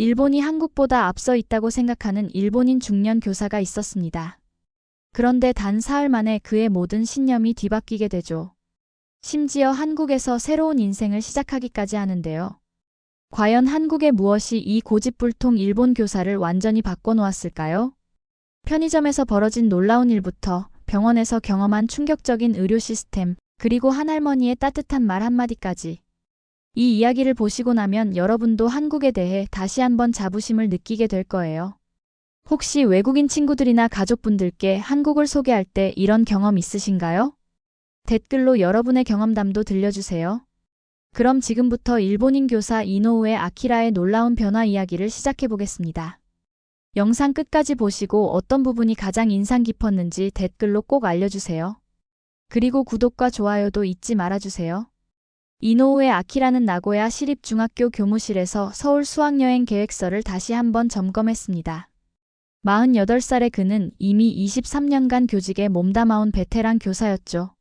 일본이 한국보다 앞서 있다고 생각하는 일본인 중년 교사가 있었습니다. 그런데 단 사흘 만에 그의 모든 신념이 뒤바뀌게 되죠. 심지어 한국에서 새로운 인생을 시작하기까지 하는데요. 과연 한국의 무엇이 이 고집불통 일본 교사를 완전히 바꿔놓았을까요? 편의점에서 벌어진 놀라운 일부터 병원에서 경험한 충격적인 의료 시스템, 그리고 한 할머니의 따뜻한 말 한마디까지. 이 이야기를 보시고 나면 여러분도 한국에 대해 다시 한번 자부심을 느끼게 될 거예요. 혹시 외국인 친구들이나 가족분들께 한국을 소개할 때 이런 경험 있으신가요? 댓글로 여러분의 경험담도 들려주세요. 그럼 지금부터 일본인 교사 이노우의 아키라의 놀라운 변화 이야기를 시작해 보겠습니다. 영상 끝까지 보시고 어떤 부분이 가장 인상 깊었는지 댓글로 꼭 알려주세요. 그리고 구독과 좋아요도 잊지 말아주세요. 이노우의 아키라는 나고야 시립중학교 교무실에서 서울 수학여행 계획서를 다시 한번 점검했습니다. 48살의 그는 이미 23년간 교직에 몸담아온 베테랑 교사였죠.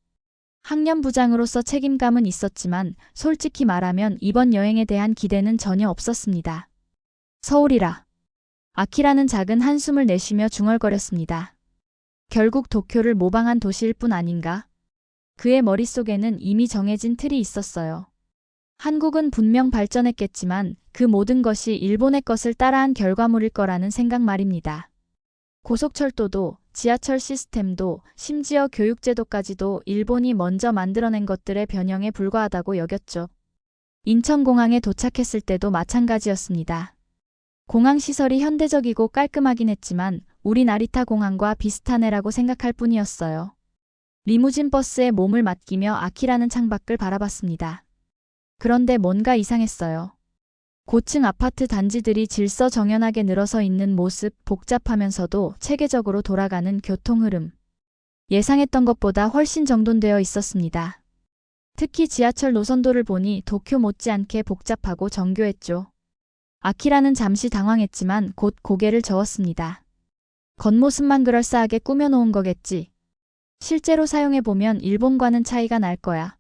학년 부장으로서 책임감은 있었지만 솔직히 말하면 이번 여행에 대한 기대는 전혀 없었습니다. 서울이라. 아키라는 작은 한숨을 내쉬며 중얼거렸습니다. 결국 도쿄를 모방한 도시일 뿐 아닌가? 그의 머릿속에는 이미 정해진 틀이 있었어요. 한국은 분명 발전했겠지만 그 모든 것이 일본의 것을 따라한 결과물일 거라는 생각 말입니다. 고속철도도 지하철 시스템도 심지어 교육제도까지도 일본이 먼저 만들어낸 것들의 변형에 불과하다고 여겼죠. 인천공항에 도착했을 때도 마찬가지였습니다. 공항 시설이 현대적이고 깔끔하긴 했지만 우리 나리타 공항과 비슷하네라고 생각할 뿐이었어요. 리무진 버스에 몸을 맡기며 아키라는 창밖을 바라봤습니다. 그런데 뭔가 이상했어요. 고층 아파트 단지들이 질서 정연하게 늘어서 있는 모습, 복잡하면서도 체계적으로 돌아가는 교통 흐름. 예상했던 것보다 훨씬 정돈되어 있었습니다. 특히 지하철 노선도를 보니 도쿄 못지않게 복잡하고 정교했죠. 아키라는 잠시 당황했지만 곧 고개를 저었습니다. 겉모습만 그럴싸하게 꾸며놓은 거겠지. 실제로 사용해보면 일본과는 차이가 날 거야.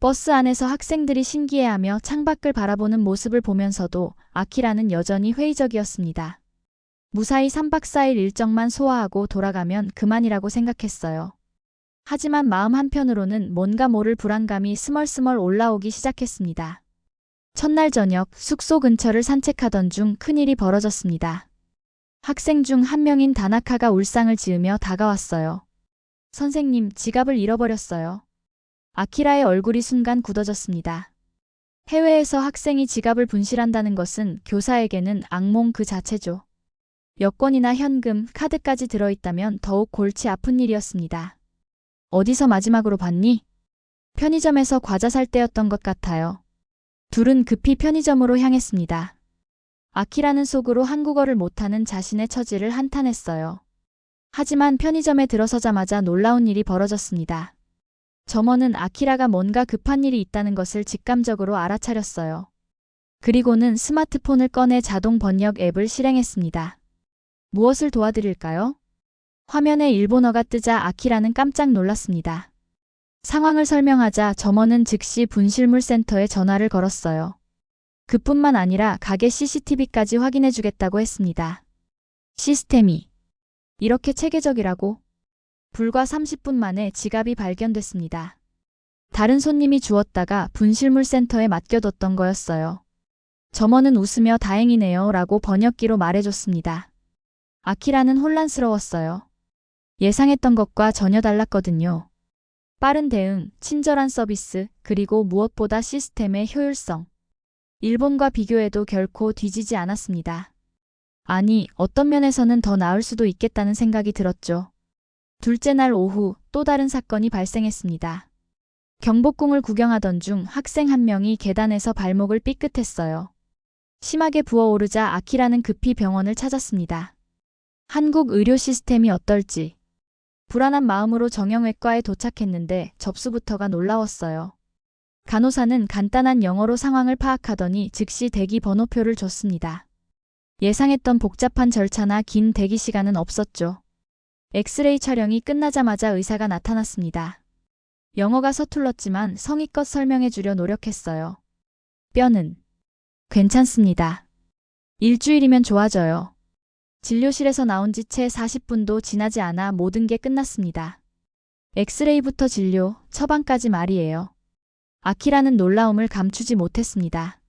버스 안에서 학생들이 신기해하며 창밖을 바라보는 모습을 보면서도 아키라는 여전히 회의적이었습니다. 무사히 3박 4일 일정만 소화하고 돌아가면 그만이라고 생각했어요. 하지만 마음 한편으로는 뭔가 모를 불안감이 스멀스멀 올라오기 시작했습니다. 첫날 저녁 숙소 근처를 산책하던 중 큰일이 벌어졌습니다. 학생 중 한 명인 다나카가 울상을 지으며 다가왔어요. 선생님, 지갑을 잃어버렸어요. 아키라의 얼굴이 순간 굳어졌습니다. 해외에서 학생이 지갑을 분실한다는 것은 교사에게는 악몽 그 자체죠. 여권이나 현금, 카드까지 들어있다면 더욱 골치 아픈 일이었습니다. 어디서 마지막으로 봤니? 편의점에서 과자 살 때였던 것 같아요. 둘은 급히 편의점으로 향했습니다. 아키라는 속으로 한국어를 못하는 자신의 처지를 한탄했어요. 하지만 편의점에 들어서자마자 놀라운 일이 벌어졌습니다. 점원은 아키라가 뭔가 급한 일이 있다는 것을 직감적으로 알아차렸어요. 그리고는 스마트폰을 꺼내 자동 번역 앱을 실행했습니다. 무엇을 도와드릴까요? 화면에 일본어가 뜨자 아키라는 깜짝 놀랐습니다. 상황을 설명하자 점원은 즉시 분실물 센터에 전화를 걸었어요. 그뿐만 아니라 가게 CCTV까지 확인해 주겠다고 했습니다. 시스템이 이렇게 체계적이라고? 불과 30분 만에 지갑이 발견됐습니다. 다른 손님이 주었다가 분실물 센터에 맡겨뒀던 거였어요. 점원은 웃으며 다행이네요 라고 번역기로 말해줬습니다. 아키라는 혼란스러웠어요. 예상했던 것과 전혀 달랐거든요. 빠른 대응, 친절한 서비스, 그리고 무엇보다 시스템의 효율성. 일본과 비교해도 결코 뒤지지 않았습니다. 아니, 어떤 면에서는 더 나을 수도 있겠다는 생각이 들었죠. 둘째 날 오후 또 다른 사건이 발생했습니다. 경복궁을 구경하던 중 학생 한 명이 계단에서 발목을 삐끗했어요. 심하게 부어오르자 아키라는 급히 병원을 찾았습니다. 한국 의료 시스템이 어떨지. 불안한 마음으로 정형외과에 도착했는데 접수부터가 놀라웠어요. 간호사는 간단한 영어로 상황을 파악하더니 즉시 대기 번호표를 줬습니다. 예상했던 복잡한 절차나 긴 대기 시간은 없었죠. 엑스레이 촬영이 끝나자마자 의사가 나타났습니다. 영어가 서툴렀지만 성의껏 설명해 주려 노력했어요. 뼈는 괜찮습니다. 일주일이면 좋아져요. 진료실에서 나온 지 채 40분도 지나지 않아 모든 게 끝났습니다. 엑스레이부터 진료, 처방까지 말이에요. 아키라는 놀라움을 감추지 못했습니다.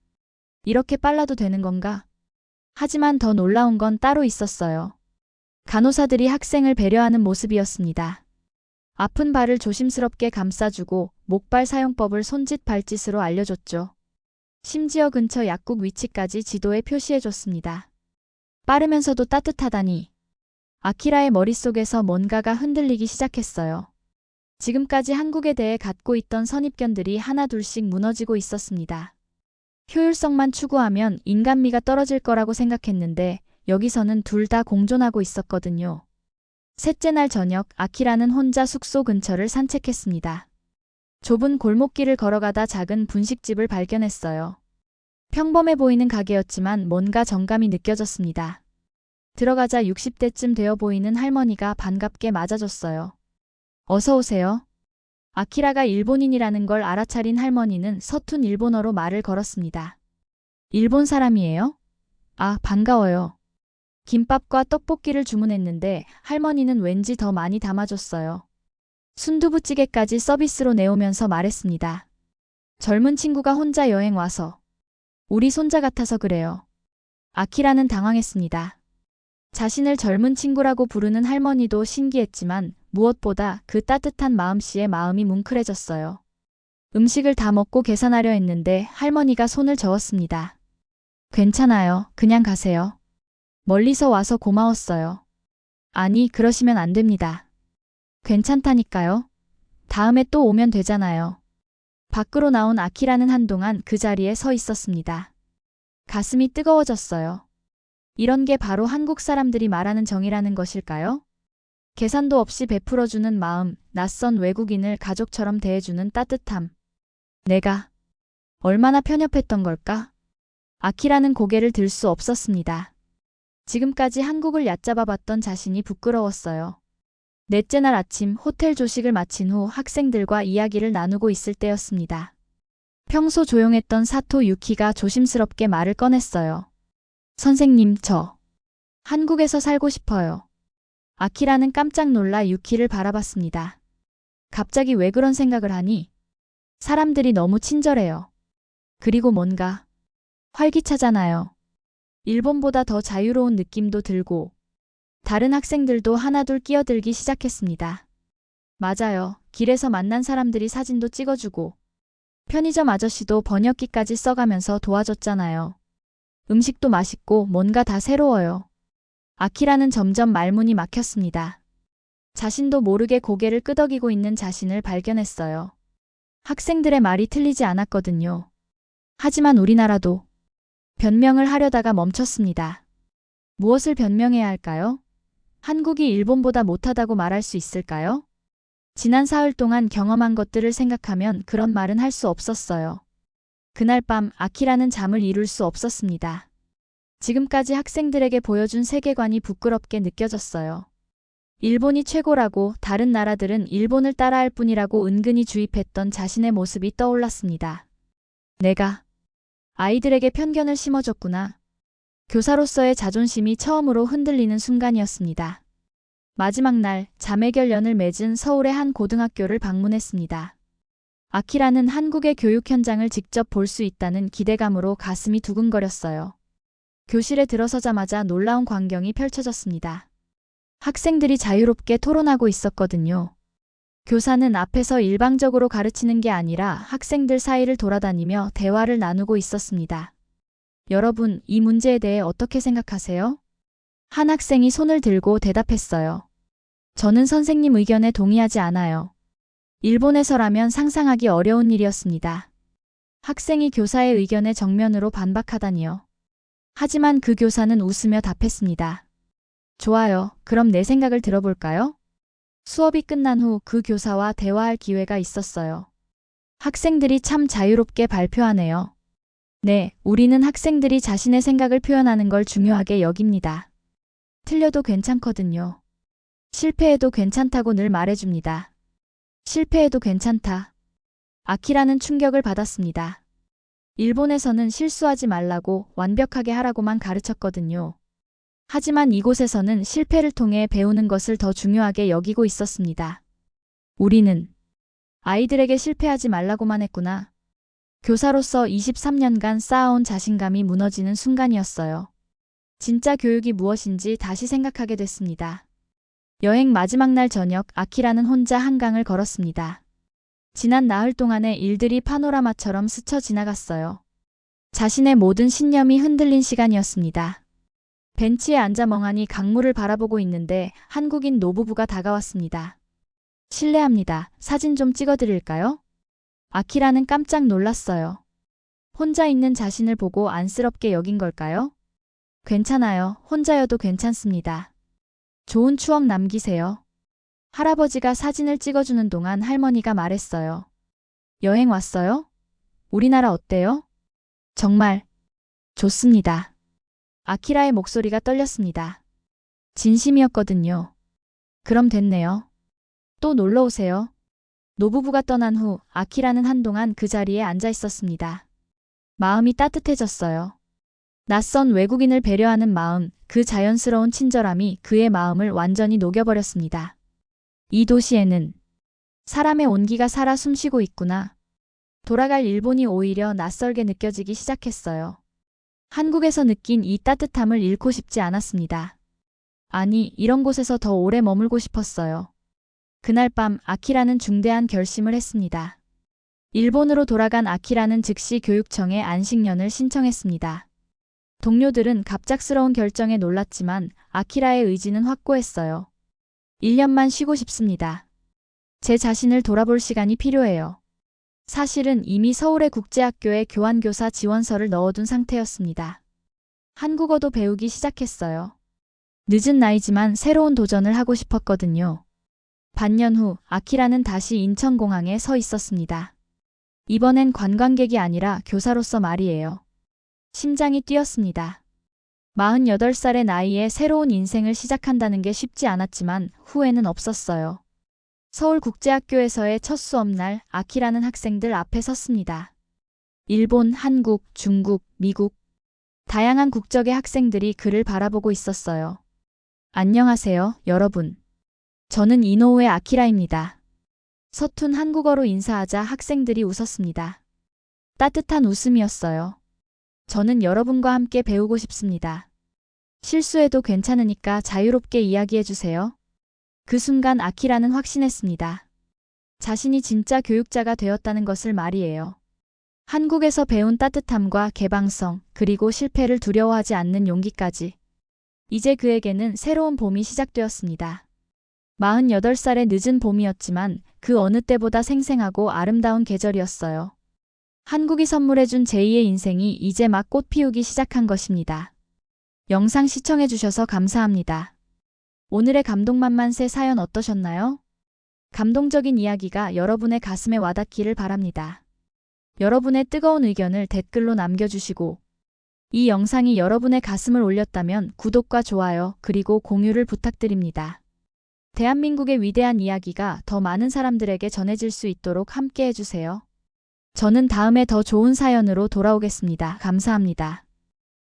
이렇게 빨라도 되는 건가? 하지만 더 놀라운 건 따로 있었어요. 간호사들이 학생을 배려하는 모습이었습니다. 아픈 발을 조심스럽게 감싸주고 목발 사용법을 손짓 발짓으로 알려줬죠. 심지어 근처 약국 위치까지 지도에 표시해줬습니다. 빠르면서도 따뜻하다니. 아키라의 머릿속에서 뭔가가 흔들리기 시작했어요. 지금까지 한국에 대해 갖고 있던 선입견들이 하나둘씩 무너지고 있었습니다. 효율성만 추구하면 인간미가 떨어질 거라고 생각했는데 여기서는 둘 다 공존하고 있었거든요. 셋째 날 저녁 아키라는 혼자 숙소 근처를 산책했습니다. 좁은 골목길을 걸어가다 작은 분식집을 발견했어요. 평범해 보이는 가게였지만 뭔가 정감이 느껴졌습니다. 들어가자 60대쯤 되어 보이는 할머니가 반갑게 맞아줬어요. 어서 오세요. 아키라가 일본인이라는 걸 알아차린 할머니는 서툰 일본어로 말을 걸었습니다. 일본 사람이에요? 아, 반가워요. 김밥과 떡볶이를 주문했는데 할머니는 왠지 더 많이 담아줬어요. 순두부찌개까지 서비스로 내오면서 말했습니다. 젊은 친구가 혼자 여행 와서 우리 손자 같아서 그래요. 아키라는 당황했습니다. 자신을 젊은 친구라고 부르는 할머니도 신기했지만 무엇보다 그 따뜻한 마음씨에 마음이 뭉클해졌어요. 음식을 다 먹고 계산하려 했는데 할머니가 손을 저었습니다. 괜찮아요. 그냥 가세요. 멀리서 와서 고마웠어요. 아니, 그러시면 안 됩니다. 괜찮다니까요. 다음에 또 오면 되잖아요. 밖으로 나온 아키라는 한동안 그 자리에 서 있었습니다. 가슴이 뜨거워졌어요. 이런 게 바로 한국 사람들이 말하는 정이라는 것일까요? 계산도 없이 베풀어주는 마음, 낯선 외국인을 가족처럼 대해주는 따뜻함. 내가 얼마나 편협했던 걸까? 아키라는 고개를 들 수 없었습니다. 지금까지 한국을 얕잡아 봤던 자신이 부끄러웠어요. 넷째 날 아침 호텔 조식을 마친 후 학생들과 이야기를 나누고 있을 때였습니다. 평소 조용했던 사토 유키가 조심스럽게 말을 꺼냈어요. 선생님, 저 한국에서 살고 싶어요. 아키라는 깜짝 놀라 유키를 바라봤습니다. 갑자기 왜 그런 생각을 하니? 사람들이 너무 친절해요. 그리고 뭔가 활기차잖아요. 일본보다 더 자유로운 느낌도 들고 다른 학생들도 하나둘 끼어들기 시작했습니다. 맞아요. 길에서 만난 사람들이 사진도 찍어주고 편의점 아저씨도 번역기까지 써가면서 도와줬잖아요. 음식도 맛있고 뭔가 다 새로워요. 아키라는 점점 말문이 막혔습니다. 자신도 모르게 고개를 끄덕이고 있는 자신을 발견했어요. 학생들의 말이 틀리지 않았거든요. 하지만 우리나라도 변명을 하려다가 멈췄습니다. 무엇을 변명해야 할까요? 한국이 일본보다 못하다고 말할 수 있을까요? 지난 사흘 동안 경험한 것들을 생각하면 그런 말은 할 수 없었어요. 그날 밤 아키라는 잠을 이룰 수 없었습니다. 지금까지 학생들에게 보여준 세계관이 부끄럽게 느껴졌어요. 일본이 최고라고 다른 나라들은 일본을 따라할 뿐이라고 은근히 주입했던 자신의 모습이 떠올랐습니다. 내가 아이들에게 편견을 심어줬구나. 교사로서의 자존심이 처음으로 흔들리는 순간이었습니다. 마지막 날 자매결연을 맺은 서울의 한 고등학교를 방문했습니다. 아키라는 한국의 교육 현장을 직접 볼 수 있다는 기대감으로 가슴이 두근거렸어요. 교실에 들어서자마자 놀라운 광경이 펼쳐졌습니다. 학생들이 자유롭게 토론하고 있었거든요. 교사는 앞에서 일방적으로 가르치는 게 아니라 학생들 사이를 돌아다니며 대화를 나누고 있었습니다. 여러분, 이 문제에 대해 어떻게 생각하세요? 한 학생이 손을 들고 대답했어요. 저는 선생님 의견에 동의하지 않아요. 일본에서라면 상상하기 어려운 일이었습니다. 학생이 교사의 의견에 정면으로 반박하다니요. 하지만 그 교사는 웃으며 답했습니다. 좋아요. 그럼 내 생각을 들어볼까요? 수업이 끝난 후 그 교사와 대화할 기회가 있었어요. 학생들이 참 자유롭게 발표하네요. 네, 우리는 학생들이 자신의 생각을 표현하는 걸 중요하게 여깁니다. 틀려도 괜찮거든요. 실패해도 괜찮다고 늘 말해줍니다. 실패해도 괜찮다. 아키라는 충격을 받았습니다. 일본에서는 실수하지 말라고 완벽하게 하라고만 가르쳤거든요. 하지만 이곳에서는 실패를 통해 배우는 것을 더 중요하게 여기고 있었습니다. 우리는 아이들에게 실패하지 말라고만 했구나. 교사로서 23년간 쌓아온 자신감이 무너지는 순간이었어요. 진짜 교육이 무엇인지 다시 생각하게 됐습니다. 여행 마지막 날 저녁 아키라는 혼자 한강을 걸었습니다. 지난 나흘 동안의 일들이 파노라마처럼 스쳐 지나갔어요. 자신의 모든 신념이 흔들린 시간이었습니다. 벤치에 앉아 멍하니 강물을 바라보고 있는데 한국인 노부부가 다가왔습니다. 실례합니다. 사진 좀 찍어드릴까요? 아키라는 깜짝 놀랐어요. 혼자 있는 자신을 보고 안쓰럽게 여긴 걸까요? 괜찮아요. 혼자여도 괜찮습니다. 좋은 추억 남기세요. 할아버지가 사진을 찍어주는 동안 할머니가 말했어요. 여행 왔어요? 우리나라 어때요? 정말 좋습니다. 아키라의 목소리가 떨렸습니다. 진심이었거든요. 그럼 됐네요. 또 놀러 오세요. 노부부가 떠난 후 아키라는 한동안 그 자리에 앉아 있었습니다. 마음이 따뜻해졌어요. 낯선 외국인을 배려하는 마음, 그 자연스러운 친절함이 그의 마음을 완전히 녹여버렸습니다. 이 도시에는 사람의 온기가 살아 숨쉬고 있구나. 돌아갈 일본이 오히려 낯설게 느껴지기 시작했어요. 한국에서 느낀 이 따뜻함을 잃고 싶지 않았습니다. 아니, 이런 곳에서 더 오래 머물고 싶었어요. 그날 밤 아키라는 중대한 결심을 했습니다. 일본으로 돌아간 아키라는 즉시 교육청에 안식년을 신청했습니다. 동료들은 갑작스러운 결정에 놀랐지만 아키라의 의지는 확고했어요. 1년만 쉬고 싶습니다. 제 자신을 돌아볼 시간이 필요해요. 사실은 이미 서울의 국제학교에 교환교사 지원서를 넣어둔 상태였습니다. 한국어도 배우기 시작했어요. 늦은 나이지만 새로운 도전을 하고 싶었거든요. 반년 후 아키라는 다시 인천공항에 서 있었습니다. 이번엔 관광객이 아니라 교사로서 말이에요. 심장이 뛰었습니다. 48살의 나이에 새로운 인생을 시작한다는 게 쉽지 않았지만 후회는 없었어요. 서울국제학교에서의 첫 수업날 아키라는 학생들 앞에 섰습니다. 일본, 한국, 중국, 미국, 다양한 국적의 학생들이 그를 바라보고 있었어요. 안녕하세요, 여러분. 저는 이노우의 아키라입니다. 서툰 한국어로 인사하자 학생들이 웃었습니다. 따뜻한 웃음이었어요. 저는 여러분과 함께 배우고 싶습니다. 실수해도 괜찮으니까 자유롭게 이야기해 주세요. 그 순간 아키라는 확신했습니다. 자신이 진짜 교육자가 되었다는 것을 말이에요. 한국에서 배운 따뜻함과 개방성, 그리고 실패를 두려워하지 않는 용기까지. 이제 그에게는 새로운 봄이 시작되었습니다. 48살의 늦은 봄이었지만 그 어느 때보다 생생하고 아름다운 계절이었어요. 한국이 선물해준 제2의 인생이 이제 막 꽃 피우기 시작한 것입니다. 영상 시청해주셔서 감사합니다. 오늘의 감동만만세 사연 어떠셨나요? 감동적인 이야기가 여러분의 가슴에 와닿기를 바랍니다. 여러분의 뜨거운 의견을 댓글로 남겨주시고 이 영상이 여러분의 가슴을 올렸다면 구독과 좋아요 그리고 공유를 부탁드립니다. 대한민국의 위대한 이야기가 더 많은 사람들에게 전해질 수 있도록 함께 해주세요. 저는 다음에 더 좋은 사연으로 돌아오겠습니다. 감사합니다.